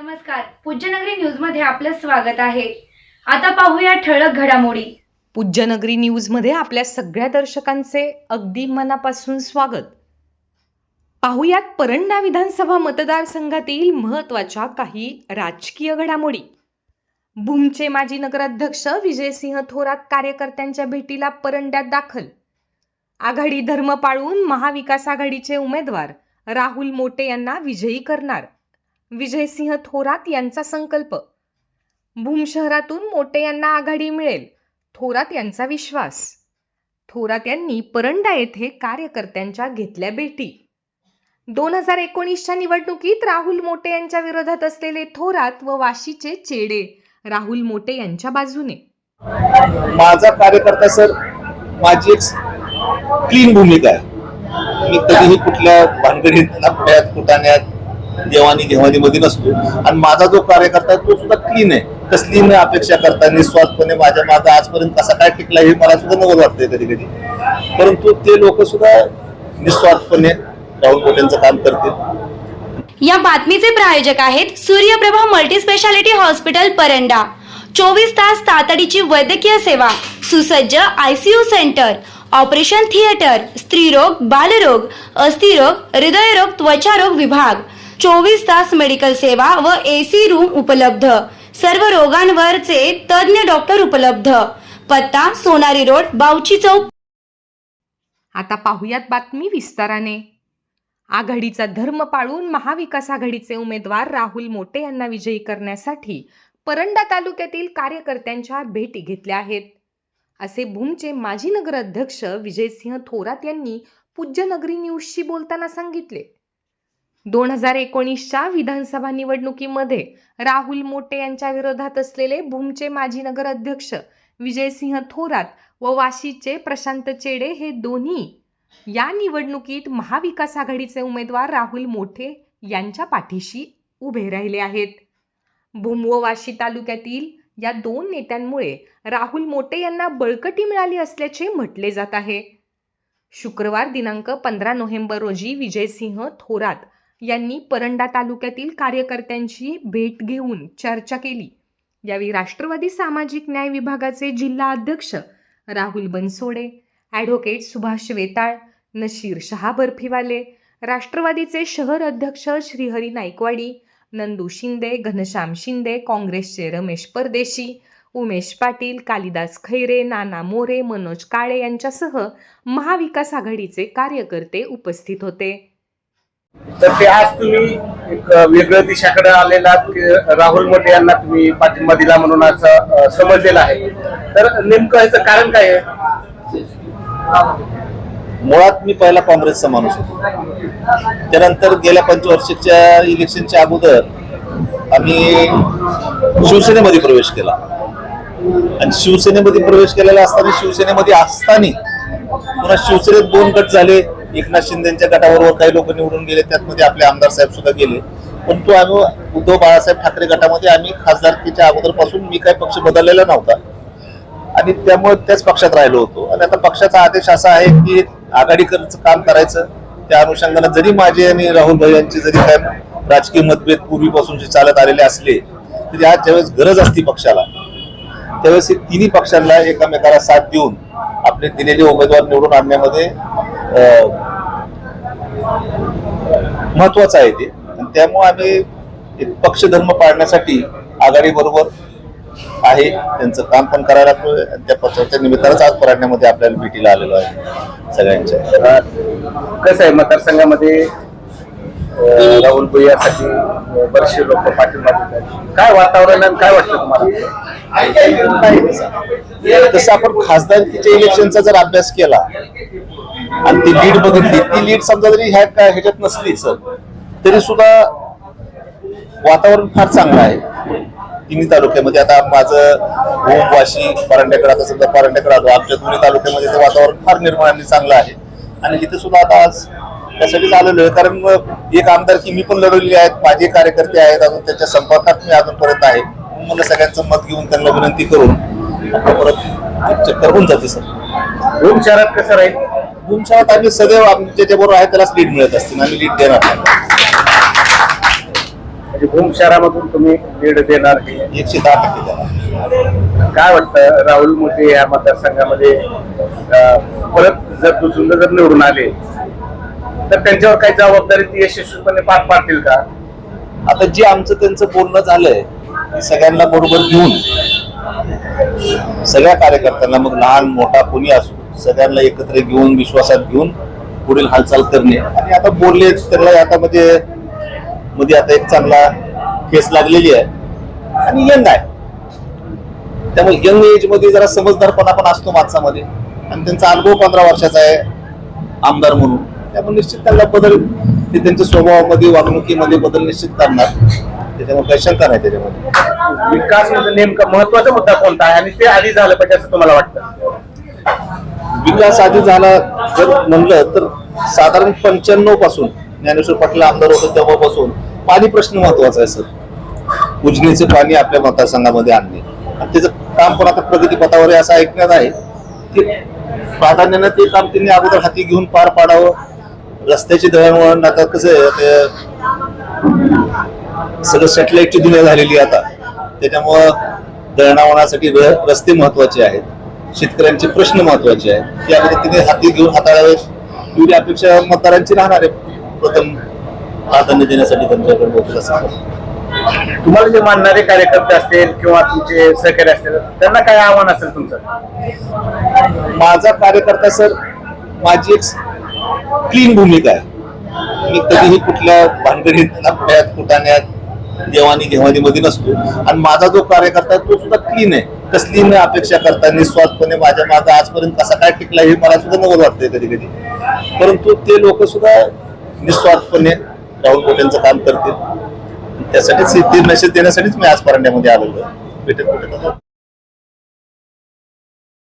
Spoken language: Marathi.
नमस्कार. पूज्यनगरी न्यूजमध्ये आपलं स्वागत आहे. आता पाहूया ठळक घडामोडी. पूज्यनगरी न्यूजमध्ये आपल्या सगळ्या दर्शकांचे अगदी मनापासून स्वागत. पाहुयात परंडा विधानसभा मतदारसंघातील महत्त्वाच्या काही राजकीय घडामोडी. भूमचे माजी नगराध्यक्ष विजयसिंह थोरात कार्यकर्त्यांच्या भेटीला परंड्यात दाखल. आघाडी धर्म पाळून महाविकास आघाडीचे उमेदवार राहुल मोटे यांना विजयी करणार. विजयसिंह थोरात यांचा संकल्प. भूम शहरातून मोटे यांना आघाडी मिळेल थोरात यांचा विश्वास. थोरात यांनी परंडा येथे कार्यकर्त्यांच्या घेतल्या भेटी. दोन हजार एकोणीसच्या निवडणुकीत राहुल मोटे यांच्या विरोधात असलेले थोरात व वाशीचे चेडे राहुल मोटे यांच्या बाजूने. माझा कार्यकर्ता सर माझी एक क्लीन भूमिका आहे. मी कधीही कुठल्या भानगडीत लफड्यात कुटाण्यात देवाणी घेवाणीमध्ये नसतो. आणि माझा जो कार्यकर्ता आहे तो सुद्धा क्लीन आहे. कसली न अपेक्षा करता निस्वार्थपणे माझ्या माझा आजपर्यंत कसा काय टिकला हे मला सुद्धा नवल वाटतंय कधी कधी. परंतु ते लोक सुद्धा निस्वार्थपणे राहुल मोठ्यांचं काम करतील. या बातमीचे प्रायोजक आहेत Suryaprabha multi speciality hospital Paranda. चोवीस तास तातडीची वैद्यकीय सेवा सुसज्ज आयसीयू सेंटर ऑपरेशन थिएटर स्त्रीरोग बालरोग अस्थिरोग हृदयरोग त्वचारोग विभाग चोवीस तास मेडिकल सेवा व एसी रूम उपलब्ध. सर्व रोगांवरचे तज्ज्ञ डॉक्टर उपलब्ध. पत्ता सोनारी रोड बावची चौक. आता पाहुयात बातमी विस्ताराने. आघाडीचा धर्म पाळून महाविकास आघाडीचे उमेदवार राहुल मोटे यांना विजयी करण्यासाठी परंडा तालुक्यातील कार्यकर्त्यांच्या भेटी घेतल्या आहेत. असे भूमचे माजी नगराध्यक्ष विजयसिंह थोरात यांनी पूज्यनगरी न्यूजशी बोलताना सांगितले. दोन हजार एकोणीसच्या विधानसभा निवडणुकीमध्ये राहुल मोटे यांच्या विरोधात असलेले भूमचे माजी नगर अध्यक्ष विजयसिंह थोरात व वाशीचे प्रशांत चेडे हे दोन्ही या निवडणुकीत महाविकास आघाडीचे उमेदवार राहुल मोठे यांच्या पाठीशी उभे राहिले आहेत. भूम व वाशी तालुक्यातील या दोन नेत्यांमुळे राहुल मोटे यांना बळकटी मिळाली असल्याचे म्हटले जात आहे. शुक्रवार दिनांक पंधरा नोव्हेंबर रोजी विजयसिंह थोरात यांनी परंडा तालुक्यातील कार्यकर्त्यांची भेट घेऊन चर्चा केली. यावेळी राष्ट्रवादी सामाजिक न्याय विभागाचे जिल्हा अध्यक्ष राहुल बनसोडे ॲडव्होकेट सुभाष वेताळ नशीर शहा बर्फीवाले राष्ट्रवादीचे शहर अध्यक्ष श्रीहरी नाईकवाडी नंदू शिंदे घनश्याम शिंदे काँग्रेसचे रमेश परदेशी उमेश पाटील कालिदास खैरे नाना मोरे मनोज काळे यांच्यासह महाविकास आघाडीचे कार्यकर्ते उपस्थित होते. तर ते आज तुम्ही एक वेगळ्या दिशाकडे आलेला राहुल मोठे यांना तुम्ही पाठिंबा दिला म्हणून असं समजलेलं आहे. तर नेमकं याचं कारण काय आहे? मुळात मी पहिला काँग्रेसचा माणूस होतो. त्यानंतर गेल्या पंचवर्षाच्या इलेक्शनच्या अगोदर आम्ही शिवसेनेमध्ये प्रवेश केला. आणि शिवसेनेमध्ये प्रवेश केलेला असताना शिवसेनेमध्ये असताना पुन्हा शिवसेनेत दोन गट झाले. एकनाथ शिंदेच्या गटाबरोबर काही लोक निवडून गेले त्यातमध्ये आपले आमदार साहेब सुद्धा गेले. परंतु आम्ही उद्धव बाळासाहेब ठाकरे गटामध्ये आम्ही खासदारकीच्या अगोदरपासून मी काही पक्ष बदललेला नव्हता. आणि त्यामुळे त्याच पक्षात राहिलो होतो. आणि आता पक्षाचा आदेश असा आहे की आघाडीकरचं काम करायचं. त्या अनुषंगाने जरी माझे आणि राहुल भाई यांचे जरी काय राजकीय मतभेद पूर्वीपासूनचे चालत आलेले असले तरी आज ज्यावेळेस गरज असती पक्षाला त्यावेळेस तिन्ही पक्षांना एकामेकाला साथ देऊन आपले दिलेले उमेदवार निवडून आणण्यामध्ये महत्वाचं आहे ते. आणि त्यामुळे आम्ही एक पक्षधर्म पाळण्यासाठी आघाडी बरोबर आहे. त्यांचं काम पण करायला लागलोय. आणि त्या पक्षाच्या निमित्तानंच आज पराठण्यामध्ये आपल्याला भेटीला आलेलो आहे सगळ्यांच्या. कसं आहे मतदारसंघामध्ये राहुल भुई यासाठी अ, बरेचसे लोक पाठिंबा काय वातावरण आणि काय वाटतं तुम्हाला. तसं आपण खासदारकीच्या इलेक्शनचा जर अभ्यास केला आणि ती लीड बघितली. ती लीड समजा जरी ह्या काय ह्याच्यात नसली सर तरी सुद्धा वातावरण फार चांगलं आहे. तिन्ही तालुक्यामध्ये आता माझं ओम वाशी परांड्याकडे आता सध्या परांड्याकडे आलो. आमच्या दोन्ही तालुक्यामध्ये ते वातावरण फार निर्माण आणि चांगलं आहे. आणि इथे सुद्धा आता आज त्यासाठीच आलेलो आहे कारण एक आमदार की मी पण लढवलेली आहेत माझे कार्यकर्ते आहेत अजून त्यांच्या संपर्कात मी अजूनपर्यंत आहे. मला सगळ्यांचं मत घेऊन त्यांना विनंती करून परत चक्कर होऊन जाते सर ओम शहरात कसं राहील? भूमशाळात आम्ही सदैव आमच्या जे बरोबर आहे त्यालाच लीड मिळत असतील. आम्ही लीड देणार म्हणजे भूम शहरामधून तुम्ही लीड देणार हे. एकशे दहा टक्के देणार. काय वाटतं राहुल मोठे या मतदारसंघामध्ये अं, परत जर दुसऱ्यांदा जर निवडून आले तर त्यांच्यावर काही जबाबदारी ती यशस्वीपणे पार पाडतील का? आता जे आमचं त्यांचं बोलणं झालंय ते सगळ्यांना बरोबर घेऊन सगळ्या कार्यकर्त्यांना मग लहान मोठा कोणी असो सगळ्यांना एकत्र घेऊन विश्वासात घेऊन पुढील हालचाल करणे. आणि आता बोलले त्याला आता मध्ये मध्ये आता एक चांगला केस लागलेली आहे. आणि यंग आहे. त्यामुळे यंग एजमध्ये जरा समजदारपणा पण असतो माणसामध्ये. आणि त्यांचा अनुभव पंधरा वर्षाचा आहे आमदार म्हणून. त्यामुळे निश्चित त्यांना बदल ते त्यांच्या स्वभावामध्ये वागणुकीमध्ये बदल निश्चित करणार. त्याच्यामुळे काही शंका नाही त्याच्यामध्ये. विकास म्हणजे नेमका महत्त्वाचा मुद्दा कोणता आहे? आणि ते आधी झालं पाहिजे असं तुम्हाला वाटतं? विकास आधी झाला जर म्हणलं तर साधारण पंच्याण्णवपासून ज्ञानेश्वर पाटील आमदार होते तेव्हापासून. पाणी प्रश्न महत्त्वाचा आहे सर. उजनीचे पाणी आपल्या मतदारसंघामध्ये आणणे. आणि त्याचं काम पण आता प्रगतीपथावर असं ऐकण्यात आहे की प्राधान्यानं ते काम त्यांनी अगोदर हाती घेऊन पार पाडावं. रस्त्याची दळणवळण आता कसं आहे ते सगळं सॅटेलाइटची दुनिया झालेली आता. त्याच्यामुळं दळणावळणासाठी रस्ते महत्त्वाचे आहेत. शेतकऱ्यांचे प्रश्न महत्त्वाचे आहेत. त्या पद्धतीने हाती घेऊन हाताळावेत एवढी अपेक्षा मतदारांची राहणार आहे. प्रथम प्राधान्य देण्यासाठी त्यांच्याकडे होतील असं. तुम्हाला जे मानणारे कार्यकर्ते असतील किंवा तुमचे सहकारी असतील त्यांना काय आव्हान असेल तुमचं? माझा कार्यकर्ता सर माझी एक क्लीन भूमिका आहे. मी कधीही कुठल्या भानगडीत लफड्यात कुटाण्यात देवाणी घेवाणीमध्ये नसतो. आणि माझा जो कार्यकर्ता आहे तो सुद्धा क्लीन आहे. कसली न अपेक्षा करता निस्वार्थपणे माझ्या मागे आजपर्यंत कसा काय टिकला हे मला सुद्धा नवल वाटतंय कधी कधी. परंतु ते लोक सुद्धा निस्वार्थपणे राहुल मोठ्यांचं काम करतील. त्यासाठीच ते मेसेज देण्यासाठीच मी आज परांड्यामध्ये आलेलो भेटत भेटत